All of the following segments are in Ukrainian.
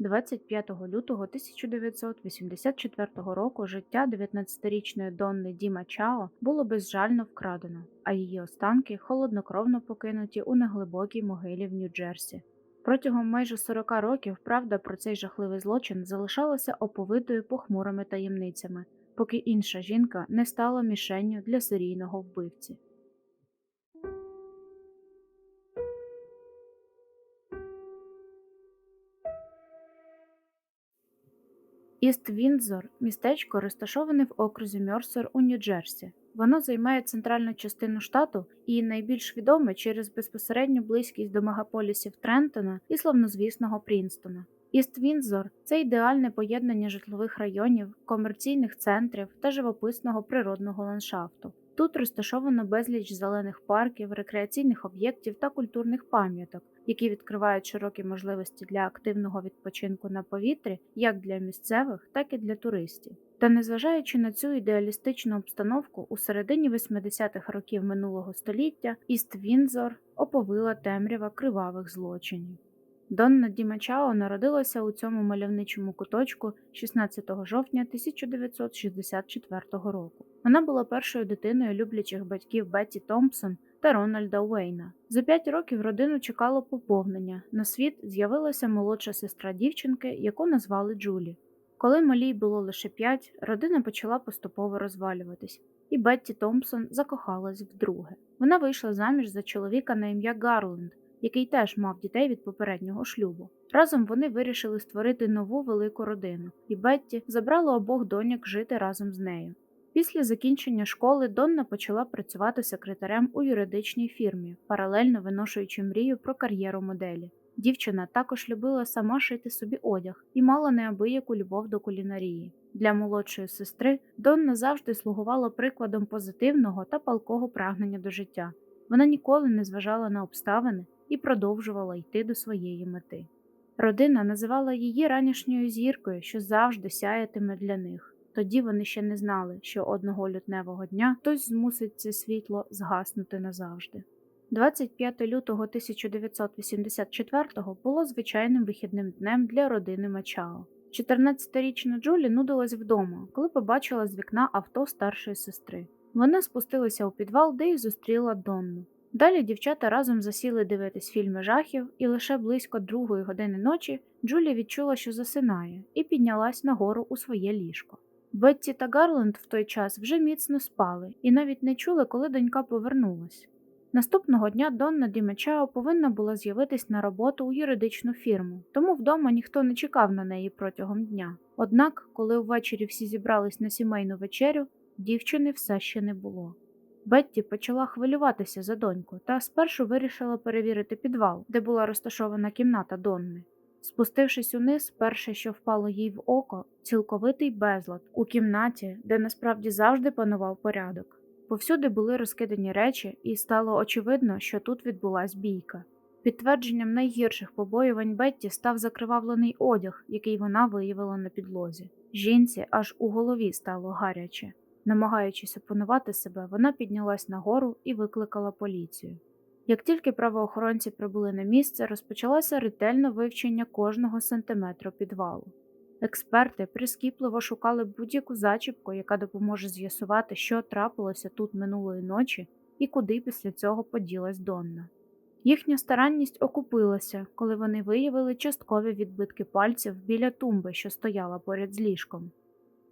25 лютого 1984 року життя 19-річної Донни Діма Чао було безжально вкрадено, а її останки холоднокровно покинуті у неглибокій могилі в Нью-Джерсі. Протягом майже 40 років правда про цей жахливий злочин залишалася оповитою похмурими таємницями, поки інша жінка не стала мішенню для серійного вбивці. Іст Віндзор містечко розташоване в окрузі Мьорсер у Нью-Джерсі. Воно займає центральну частину штату і найбільш відоме через безпосередню близькість до мегаполісів Трентона і славнозвісного Прінстона. Іст Віндзор це ідеальне поєднання житлових районів, комерційних центрів та живописного природного ландшафту. Тут розташовано безліч зелених парків, рекреаційних об'єктів та культурних пам'яток, які відкривають широкі можливості для активного відпочинку на повітрі як для місцевих, так і для туристів. Та незважаючи на цю ідеалістичну обстановку, у середині 80-х років минулого століття Іст Віндзор оповила темрява кривавих злочинів. Донна Дімачао народилася у цьому мальовничому куточку 16 жовтня 1964 року. Вона була першою дитиною люблячих батьків Бетті Томпсон та Рональда Уейна. За п'ять років родину чекало поповнення. На світ з'явилася молодша сестра дівчинки, яку назвали Джулі. Коли малій було лише п'ять, родина почала поступово розвалюватись, і Бетті Томпсон закохалась вдруге. Вона вийшла заміж за чоловіка на ім'я Гарленд, який теж мав дітей від попереднього шлюбу. Разом вони вирішили створити нову велику родину, і Бетті забрала обох доньок жити разом з нею. Після закінчення школи Донна почала працювати секретарем у юридичній фірмі, паралельно виношуючи мрію про кар'єру моделі. Дівчина також любила сама шити собі одяг і мала неабияку любов до кулінарії. Для молодшої сестри Донна завжди слугувала прикладом позитивного та палкого прагнення до життя. Вона ніколи не зважала на обставини і продовжувала йти до своєї мети. Родина називала її ранішньою зіркою, що завжди сяятиме для них. Тоді вони ще не знали, що одного лютневого дня хтось змусить це світло згаснути назавжди. 25 лютого 1984-го було звичайним вихідним днем для родини Мачао. 14-річна Джулі нудилась вдома, коли побачила з вікна авто старшої сестри. Вона спустилася у підвал, де й зустріла Донну. Далі дівчата разом засіли дивитись фільми жахів, і лише близько другої години ночі Джулі відчула, що засинає, і піднялась нагору у своє ліжко. Бетті та Гарленд в той час вже міцно спали і навіть не чули, коли донька повернулась. Наступного дня Донна Дімечао повинна була з'явитись на роботу у юридичну фірму, тому вдома ніхто не чекав на неї протягом дня. Однак, коли ввечері всі зібрались на сімейну вечерю, дівчини все ще не було. Бетті почала хвилюватися за доньку та спершу вирішила перевірити підвал, де була розташована кімната Донни. Спустившись униз, перше, що впало їй в око, цілковитий безлад у кімнаті, де насправді завжди панував порядок. Повсюди були розкидані речі, і стало очевидно, що тут відбулась бійка. Підтвердженням найгірших побоювань Бетті став закривавлений одяг, який вона виявила на підлозі. Жінці аж у голові стало гаряче. Намагаючись опанувати себе, вона піднялась нагору і викликала поліцію. Як тільки правоохоронці прибули на місце, розпочалося ретельне вивчення кожного сантиметру підвалу. Експерти прискіпливо шукали будь-яку зачіпку, яка допоможе з'ясувати, що трапилося тут минулої ночі і куди після цього поділась Донна. Їхня старанність окупилася, коли вони виявили часткові відбитки пальців біля тумби, що стояла поряд з ліжком.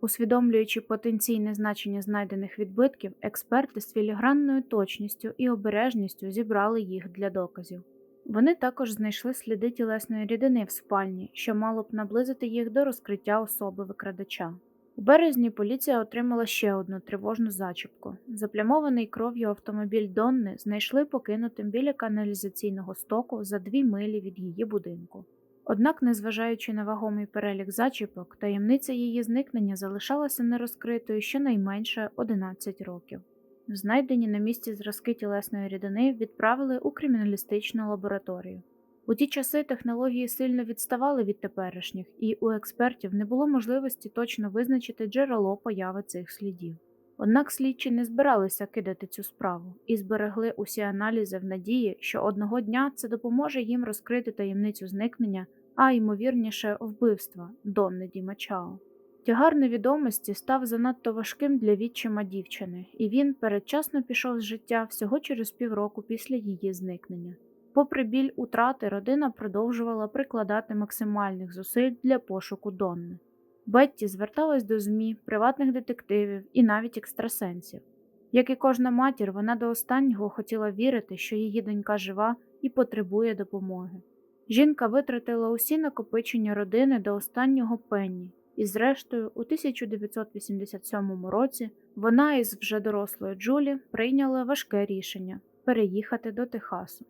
Усвідомлюючи потенційне значення знайдених відбитків, експерти з філігранною точністю і обережністю зібрали їх для доказів. Вони також знайшли сліди тілесної рідини в спальні, що мало б наблизити їх до розкриття особи викрадача. У березні поліція отримала ще одну тривожну зачіпку. Заплямований кров'ю автомобіль Донни знайшли покинутим біля каналізаційного стоку за дві милі від її будинку. Однак, незважаючи на вагомий перелік зачіпок, таємниця її зникнення залишалася нерозкритою щонайменше 11 років. Знайдені на місці зразки тілесної рідини відправили у криміналістичну лабораторію. У ті часи технології сильно відставали від теперішніх, і у експертів не було можливості точно визначити джерело появи цих слідів. Однак слідчі не збиралися кидати цю справу і зберегли усі аналізи в надії, що одного дня це допоможе їм розкрити таємницю зникнення а ймовірніше вбивства Донни Ді Мачао. Тягар невідомості став занадто важким для відчима дівчини, і він передчасно пішов з життя всього через півроку після її зникнення. Попри біль утрати, родина продовжувала прикладати максимальних зусиль для пошуку Донни. Бетті зверталась до ЗМІ, приватних детективів і навіть екстрасенсів. Як і кожна матір, вона до останнього хотіла вірити, що її донька жива і потребує допомоги. Жінка витратила усі накопичення родини до останнього пенні, і, зрештою, у 1987 році вона із вже дорослою Джулі прийняла важке рішення переїхати до Техасу.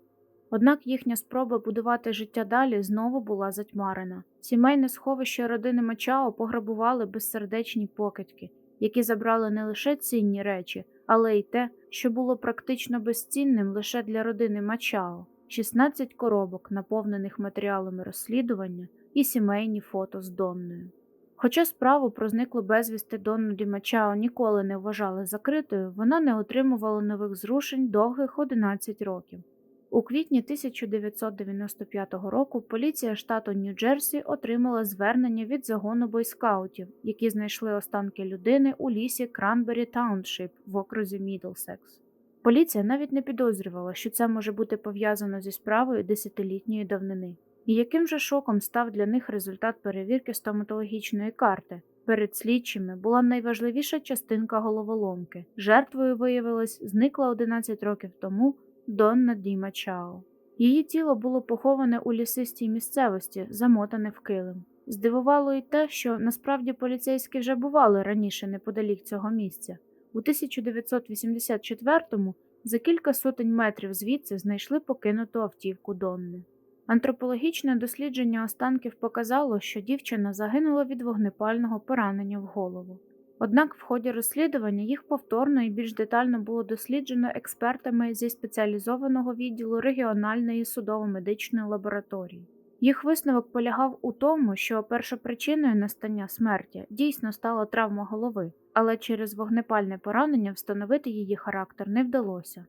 Однак їхня спроба будувати життя далі знову була затьмарена. Сімейне сховище родини Мачао пограбували безсердечні покидьки, які забрали не лише цінні речі, але й те, що було практично безцінним лише для родини Мачао 16 коробок, наповнених матеріалами розслідування, і сімейні фото з Донною. Хоча справу про зниклу безвісти Донну Ді Мачао ніколи не вважали закритою, вона не отримувала нових зрушень довгих 11 років. У квітні 1995 року поліція штату Нью-Джерсі отримала звернення від загону бойскаутів, які знайшли останки людини у лісі Кранбері Тауншип в окрузі Мідлсекс. Поліція навіть не підозрювала, що це може бути пов'язано зі справою десятилітньої давнини. І яким же шоком став для них результат перевірки стоматологічної карти? Перед слідчими була найважливіша частинка головоломки. Жертвою виявилась зникла 11 років тому Донна Ді Мачао. Її тіло було поховане у лісистій місцевості, замотане в килим. Здивувало й те, що насправді поліцейські вже бували раніше неподалік цього місця. У 1984-му за кілька сотень метрів звідси знайшли покинуту автівку Донни. Антропологічне дослідження останків показало, що дівчина загинула від вогнепального поранення в голову. Однак в ході розслідування їх повторно і більш детально було досліджено експертами зі спеціалізованого відділу регіональної судово-медичної лабораторії. Їх висновок полягав у тому, що першопричиною настання смерті дійсно стала травма голови, але через вогнепальне поранення встановити її характер не вдалося.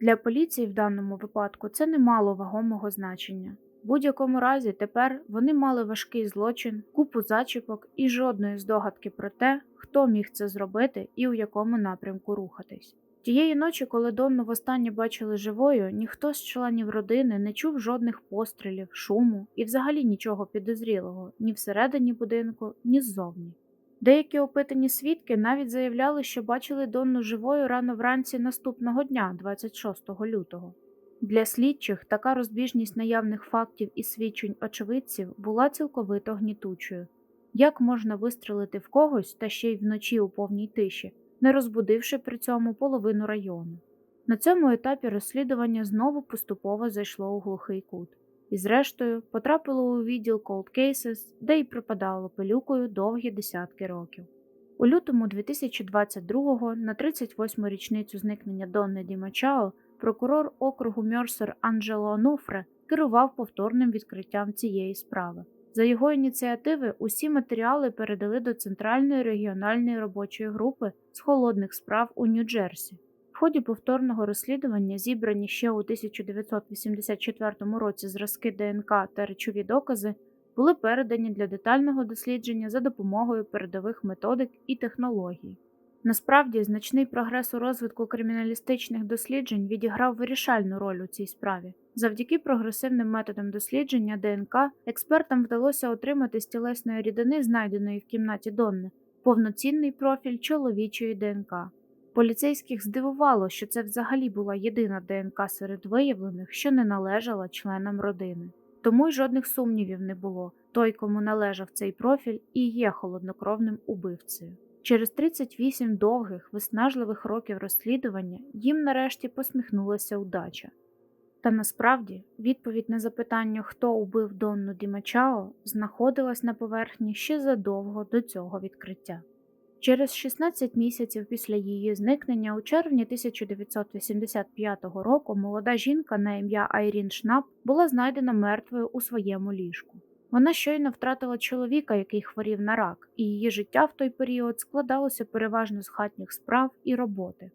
Для поліції в даному випадку це не мало вагомого значення. В будь-якому разі тепер вони мали важкий злочин, купу зачіпок і жодної здогадки про те, хто міг це зробити і у якому напрямку рухатись. Тієї ночі, коли Донну востаннє бачили живою, ніхто з членів родини не чув жодних пострілів, шуму і взагалі нічого підозрілого ні всередині будинку, ні ззовні. Деякі опитані свідки навіть заявляли, що бачили Донну живою рано вранці наступного дня, 26 лютого. Для слідчих така розбіжність наявних фактів і свідчень очевидців була цілковито гнітучою. Як можна вистрелити в когось та ще й вночі у повній тиші, не розбудивши при цьому половину району? На цьому етапі розслідування знову поступово зайшло у глухий кут і, зрештою, потрапило у відділ Cold Cases, де й припадало пилюкою довгі десятки років. У лютому 2022-го, на 38-му річницю зникнення Донни Ді Мачао, прокурор округу Мьорсер Анджело Онуфре керував повторним відкриттям цієї справи. За його ініціативи усі матеріали передали до Центральної регіональної робочої групи з холодних справ у Нью-Джерсі. В ході повторного розслідування, зібрані ще у 1984 році зразки ДНК та речові докази, були передані для детального дослідження за допомогою передових методик і технологій. Насправді, значний прогрес у розвитку криміналістичних досліджень відіграв вирішальну роль у цій справі. Завдяки прогресивним методам дослідження ДНК експертам вдалося отримати з тілесної рідини, знайденої в кімнаті Донни, повноцінний профіль чоловічої ДНК. Поліцейських здивувало, що це взагалі була єдина ДНК серед виявлених, що не належала членам родини. Тому й жодних сумнівів не було той, кому належав цей профіль, і є холоднокровним убивцею. Через 38 довгих, виснажливих років розслідування їм нарешті посміхнулася удача. Та насправді відповідь на запитання, хто убив Донну Дімачао, знаходилась на поверхні ще задовго до цього відкриття. Через 16 місяців після її зникнення у червні 1985 року молода жінка на ім'я Айрін Шнап була знайдена мертвою у своєму ліжку. Вона щойно втратила чоловіка, який хворів на рак, і її життя в той період складалося переважно з хатніх справ і роботи.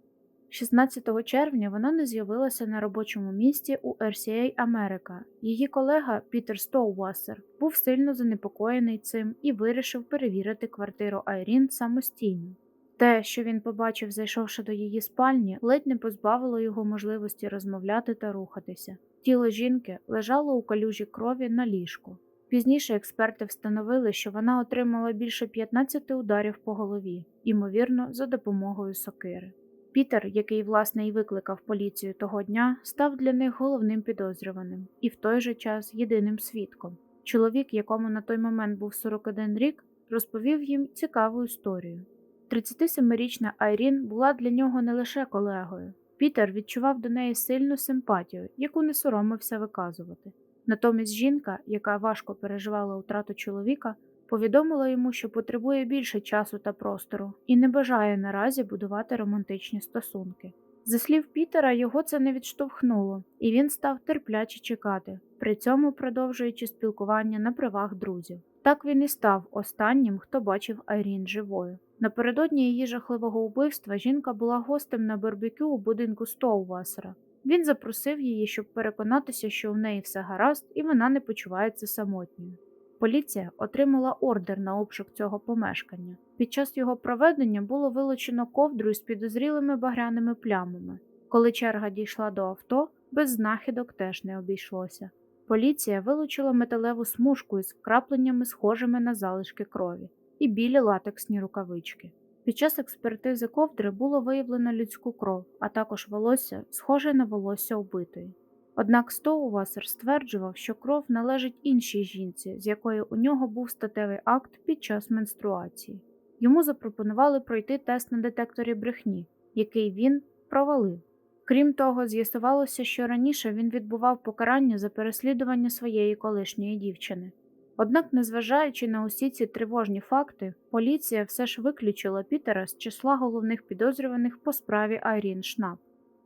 16 червня вона не з'явилася на робочому місці у RCA Америка. Її колега Пітер Стоувасер був сильно занепокоєний цим і вирішив перевірити квартиру Айрін самостійно. Те, що він побачив, зайшовши до її спальні, ледь не позбавило його можливості розмовляти та рухатися. Тіло жінки лежало у калюжі крові на ліжку. Пізніше експерти встановили, що вона отримала більше 15 ударів по голові, ймовірно, за допомогою сокири. Пітер, який власне і викликав поліцію того дня, став для них головним підозрюваним і в той же час єдиним свідком. Чоловік, якому на той момент був 41 рік, розповів їм цікаву історію. 37-річна Айрін була для нього не лише колегою. Пітер відчував до неї сильну симпатію, яку не соромився виказувати. Натомість жінка, яка важко переживала втрату чоловіка, повідомила йому, що потребує більше часу та простору і не бажає наразі будувати романтичні стосунки. За слів Пітера, його це не відштовхнуло, і він став терпляче чекати, при цьому продовжуючи спілкування на правах друзів. Так він і став останнім, хто бачив Айрін живою. Напередодні її жахливого убивства жінка була гостем на барбекю у будинку Стоувасера. Він запросив її, щоб переконатися, що в неї все гаразд і вона не почувається самотньою. Поліція отримала ордер на обшук цього помешкання. Під час його проведення було вилучено ковдру із підозрілими багряними плямами. Коли черга дійшла до авто, без знахідок теж не обійшлося. Поліція вилучила металеву смужку із вкрапленнями, схожими на залишки крові, і білі латексні рукавички. Під час експертизи ковдри було виявлено людську кров, а також волосся, схоже на волосся убитої. Однак Стоувасер стверджував, що кров належить іншій жінці, з якою у нього був статевий акт під час менструації. Йому запропонували пройти тест на детекторі брехні, який він провалив. Крім того, з'ясувалося, що раніше він відбував покарання за переслідування своєї колишньої дівчини. Однак, незважаючи на усі ці тривожні факти, поліція все ж виключила Пітера з числа головних підозрюваних по справі Айрін Шнап.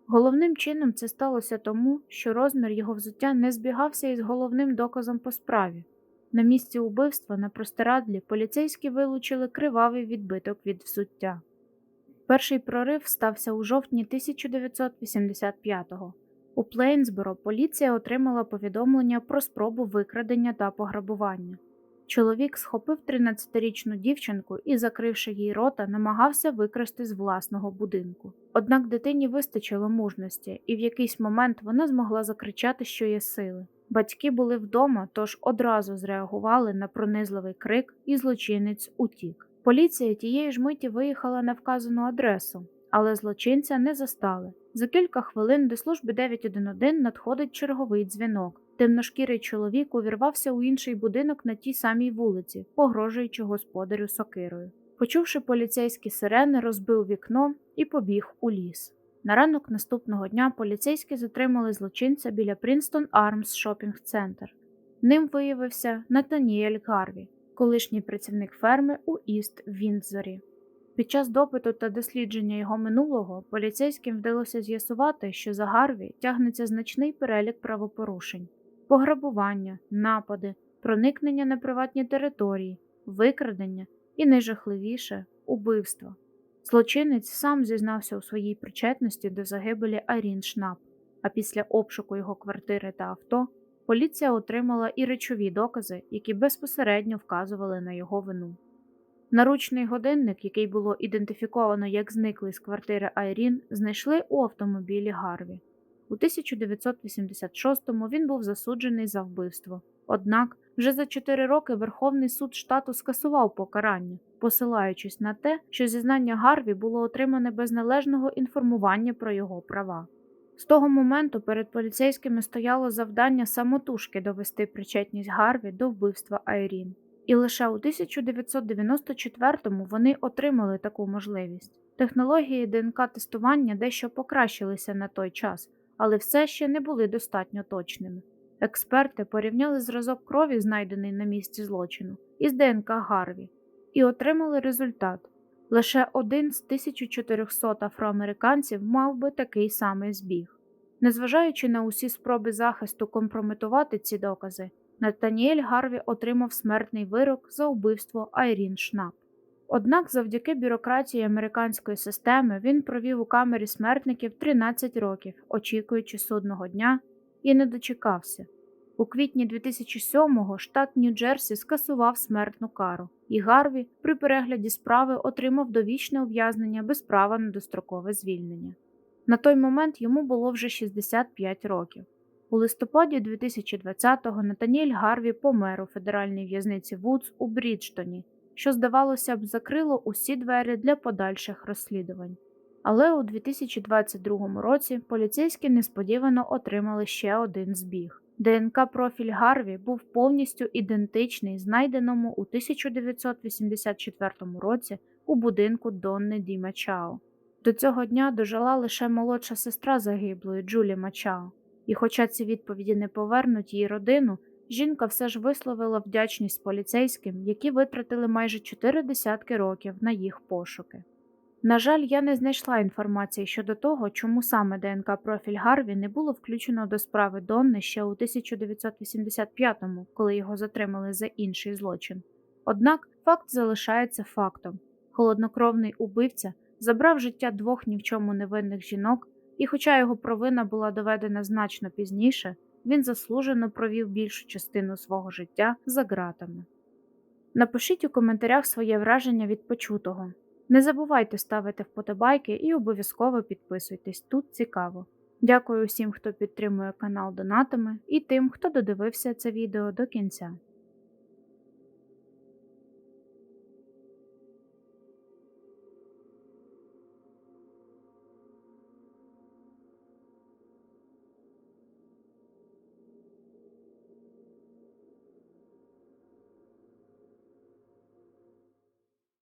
Головним чином це сталося тому, що розмір його взуття не збігався із головним доказом по справі. На місці убивства на простирадлі поліцейські вилучили кривавий відбиток від взуття. Перший прорив стався у жовтні 1985-го. У Плейнсборо поліція отримала повідомлення про спробу викрадення та пограбування. Чоловік схопив 13-річну дівчинку і, закривши їй рота, намагався викрасти з власного будинку. Однак дитині вистачило мужності, і в якийсь момент вона змогла закричати, що є сили. Батьки були вдома, тож одразу зреагували на пронизливий крик, і злочинець утік. Поліція тієї ж миті виїхала на вказану адресу, але злочинця не застали. За кілька хвилин до служби 911 надходить черговий дзвінок. Темношкірий чоловік увірвався у інший будинок на тій самій вулиці, погрожуючи господарю сокирою. Почувши поліцейські сирени, розбив вікно і побіг у ліс. На ранок наступного дня поліцейські затримали злочинця біля Принстон Армс Шопінг Центр. Ним виявився Натаніель Гарві, колишній працівник ферми у Іст Віндзорі. Під час допиту та дослідження його минулого поліцейським вдалося з'ясувати, що за Гарві тягнеться значний перелік правопорушень пограбування, напади, проникнення на приватні території, викрадення і найжахливіше убивство. Злочинець сам зізнався у своїй причетності до загибелі Арін Шнап, а після обшуку його квартири та авто поліція отримала і речові докази, які безпосередньо вказували на його вину. Наручний годинник, який було ідентифіковано як зниклий з квартири Айрін, знайшли у автомобілі Гарві. У 1986-му він був засуджений за вбивство. Однак вже за чотири роки Верховний суд штату скасував покарання, посилаючись на те, що зізнання Гарві було отримане без належного інформування про його права. З того моменту перед поліцейськими стояло завдання самотужки довести причетність Гарві до вбивства Айрін. І лише у 1994-му вони отримали таку можливість. Технології ДНК-тестування дещо покращилися на той час, але все ще не були достатньо точними. Експерти порівняли зразок крові, знайдений на місці злочину, із ДНК Гарві, і отримали результат. Лише один з 1400 афроамериканців мав би такий самий збіг. Незважаючи на усі спроби захисту компрометувати ці докази, Натаніель Гарві отримав смертний вирок за вбивство Айрін Шнап. Однак завдяки бюрократії американської системи він провів у камері смертників 13 років, очікуючи судного дня, і не дочекався. У квітні 2007-го штат Нью-Джерсі скасував смертну кару, і Гарві при перегляді справи отримав довічне ув'язнення без права на дострокове звільнення. На той момент йому було вже 65 років. У листопаді 2020-го Натаніель Гарві помер у федеральній в'язниці Вудс у Бріджтоні, що, здавалося б, закрило усі двері для подальших розслідувань. Але у 2022 році поліцейські несподівано отримали ще один збіг. ДНК-профіль Гарві був повністю ідентичний знайденому у 1984 році у будинку Донни Ді Мачао. До цього дня дожила лише молодша сестра загиблої Джулі Мачао, і хоча ці відповіді не повернуть її родину, жінка все ж висловила вдячність поліцейським, які витратили майже чотири десятки років на їх пошуки. На жаль, я не знайшла інформації щодо того, чому саме ДНК-профіль Гарві не було включено до справи Донни ще у 1985-му, коли його затримали за інший злочин. Однак факт залишається фактом: холоднокровний убивця забрав життя двох ні в чому невинних жінок, і, хоча його провина була доведена значно пізніше, він заслужено провів більшу частину свого життя за ґратами. Напишіть у коментарях своє враження від почутого. Не забувайте ставити вподобайки і обов'язково підписуйтесь, тут цікаво. Дякую усім, хто підтримує канал донатами, і тим, хто додивився це відео до кінця.